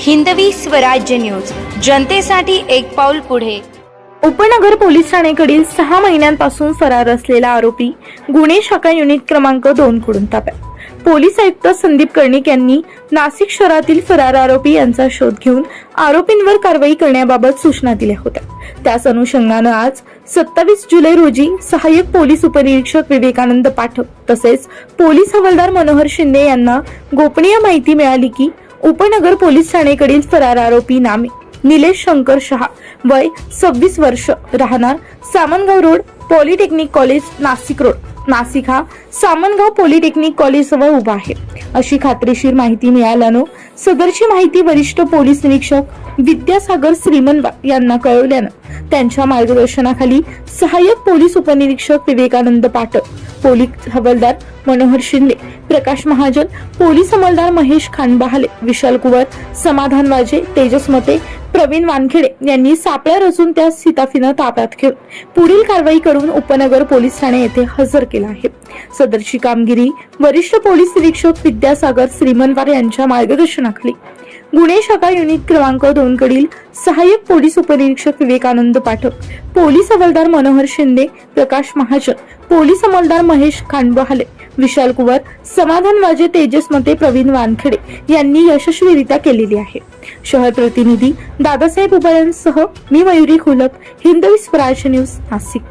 Hindavi Swarajya news. जनतेसाठी एक पाऊल पुढे. उपनगर पोलीस ठाणेकडील सहा महिन्यांपासून फरार असलेला आरोपी गुन्हे शाखा युनिट क्रमांक दोन कडून ताब्यात. पोलीस आयुक्त संदीप कर्णिक यांनी नाशिक शहरातील फरार आरोपी यांचा शोध घेऊन आरोपींवर कारवाई करण्याबाबत सूचना दिल्या होत्या. त्याच अनुषंगानं आज सत्तावीस जुलै रोजी सहाय्यक पोलीस उपनिरीक्षक विवेकानंद पाठक तसेच पोलीस हवालदार मनोहर शिंदे यांना गोपनीय माहिती मिळाली की उपनगर पोलीस ठाणेकडील फरार आरोपी नामे निलेश शंकर शहा वय सव्वीस वर्ष राहणार Samangaon road polytechnic college Nashik road. Nashik हा सामनगाव पॉलिटेक्निक कॉलेज जवळ उभा आहे. अशी खात्रीशीर माहिती मिळाल्यानं सदरची माहिती वरिष्ठ पोलीस निरीक्षक विद्यासागर श्रीमनवार यांना कळवल्यानं त्यांच्या मार्गदर्शनाखाली सहाय्यक पोलीस उपनिरीक्षक विवेकानंद पाठक पोलीस हवालदार मनोहर शिंदे प्रकाश महाजन पोलीस हवालदार महेश खानबहाले विशाल कुवर समाधान वाजे तेजस मते प्रवीण वानखेडे यांनी सापळ्या रचून त्या सीताफीनं ताब्यात घेऊन पुढील कारवाई करून उपनगर पोलीस ठाणे येथे हजर केला आहे. सदरची कामगिरी वरिष्ठ पोलीस निरीक्षक विद्यासागर श्रीमनवार यांच्या मार्गदर्शनाखाली गुन्हे शाखा युनिट क्रमांक दोन कडील सहाय्यक पोलीस उपनिरीक्षक विवेकानंद पाठक पोलीस हवालदार मनोहर शिंदे प्रकाश महाजन पोलीस अंमलदार महेश खांडबहाले विशाल कुवर समाधान वाजे तेजस मते प्रवीण वानखेडे यांनी यशस्वीरित्या केलेली आहे. शहर प्रतिनिधी दादासाहेब उबाळ्यांसह मी मयुरी खुलप हिंदवी स्वराज न्यूज नाशिक.